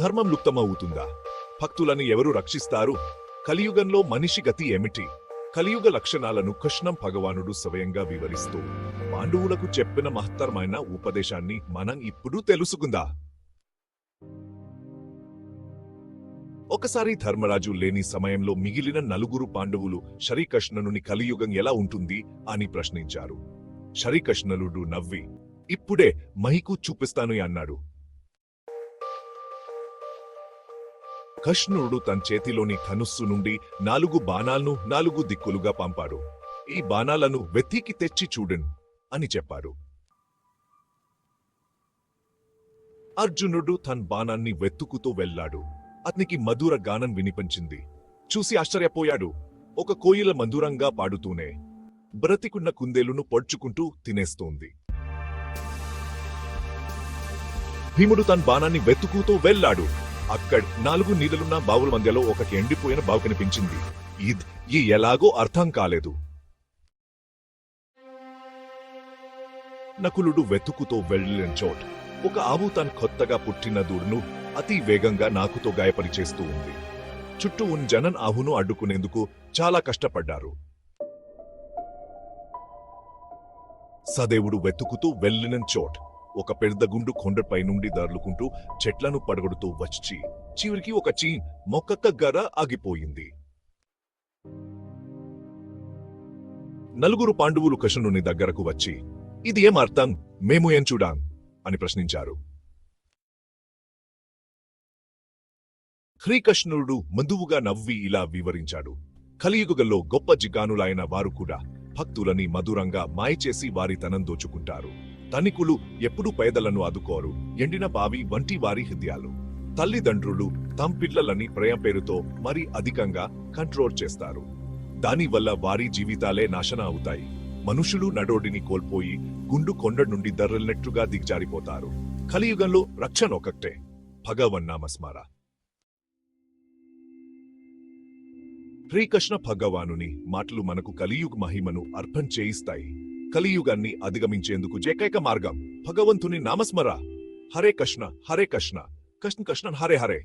ధర్మం లుప్తమవుతుందా? భక్తులను ఎవరు రక్షిస్తారు? కలియుగంలో మనిషి గతి ఏమిటి? కలియుగ లక్షణాలను కృష్ణం భగవానుడు స్వయంగా వివరిస్తూ పాండవులకు చెప్పిన మహత్తరమైన ఉపదేశాన్ని మనం ఇప్పుడు తెలుసుకుందా? ఒకసారి ధర్మరాజు లేని సమయంలో మిగిలిన నలుగురు పాండవులు శరీకృష్ణనుని కలియుగం ఎలా ఉంటుంది అని ప్రశ్నించారు. శరీకృష్ణలుడు నవ్వి ఇప్పుడే మహికు చూపిస్తాను అన్నాడు. కష్ణుడు తన చేతిలోని ధనుస్సు నుండి నాలుగు బాణాలను నాలుగు దిక్కులుగా పంపాడు. ఈ బాణాలను వెతికి తెచ్చి చూడన్ అని చెప్పాడు. అర్జునుడు తన బాణాన్ని వెతుకుతూ వెళ్ళాడు. అతనికి మధుర గానం వినిపించింది. చూసి ఆశ్చర్యపోయాడు. ఒక కోయిల మధురంగా పాడుతూనే బ్రతికున్న కుందేలును పొడ్చుకుంటూ తినేస్తోంది. భీముడు తన బాణాన్ని వెతుకుతూ వెళ్ళాడు. అక్కడ నాలుగు నీళ్ళలున్న బావుల మధ్యలో ఒక ఎండిపోయిన బావు కనిపించింది. ఇది ఈ ఎలాగో అర్థం కాలేదు. నకులుడు వెతుకుతో వెళ్ళిన చోట్ ఒక ఆవు తన కొత్తగా పుట్టిన దూడును అతి వేగంగా నాకుతో గాయపరిచేస్తూ ఉంది. చుట్టూ ఉన్న జనన్ ఆవును అడ్డుకునేందుకు చాలా కష్టపడ్డారు. సదేవుడు వెతుకుతూ వెళ్ళిన చోట్ ఒక పెద్ద గుండు కొండపై నుండి దర్లుకుంటూ చెట్లను పడగొడుతూ వచ్చి చివరికి ఒక చీ మొక్కక్క గర ఆగిపోయింది. నలుగురు పాండవులు కృష్ణుని దగ్గరకు వచ్చి ఇది ఏం అర్థం? మేము ఏం చూడాం? అని ప్రశ్నించారు. శ్రీకృష్ణుడు మందువుగా నవ్వి ఇలా వివరించాడు. కలియుగలో గొప్ప జిగానులైన వారు కూడా భక్తులని మధురంగా మాయచేసి వారి తనం దోచుకుంటారు. ధనికులు ఎప్పుడూ పేదలను ఆదుకోరు. ఎండిన బావి వంటి వారి హృదయాలు. తల్లిదండ్రులు తమ పిల్లలని ప్రేమ పేరుతో మరి అధికంగా కంట్రోల్ చేస్తారు. దానివల్ల వారి జీవితాలే నాశన అవుతాయి. మనుషులు నడోడిని కోల్పోయి గుండు కొండ నుండి దర్రలినట్టుగా దిగజారిపోతారు. కలియుగంలో రక్షణ ఒకటే భగవన్నామస్మార శ్రీకృష్ణ భగవానుని మాటలు మనకు కలియుగ మహిమను అర్థం చేయిస్తాయి. కలియుగాన్ని అధిగమించేందుకు ఏకైక మార్గం. భగవంతుని నామస్మర. హరే కృష్ణ హరే కృష్ణ. కృష్ణ కృష్ణ హరే హరే.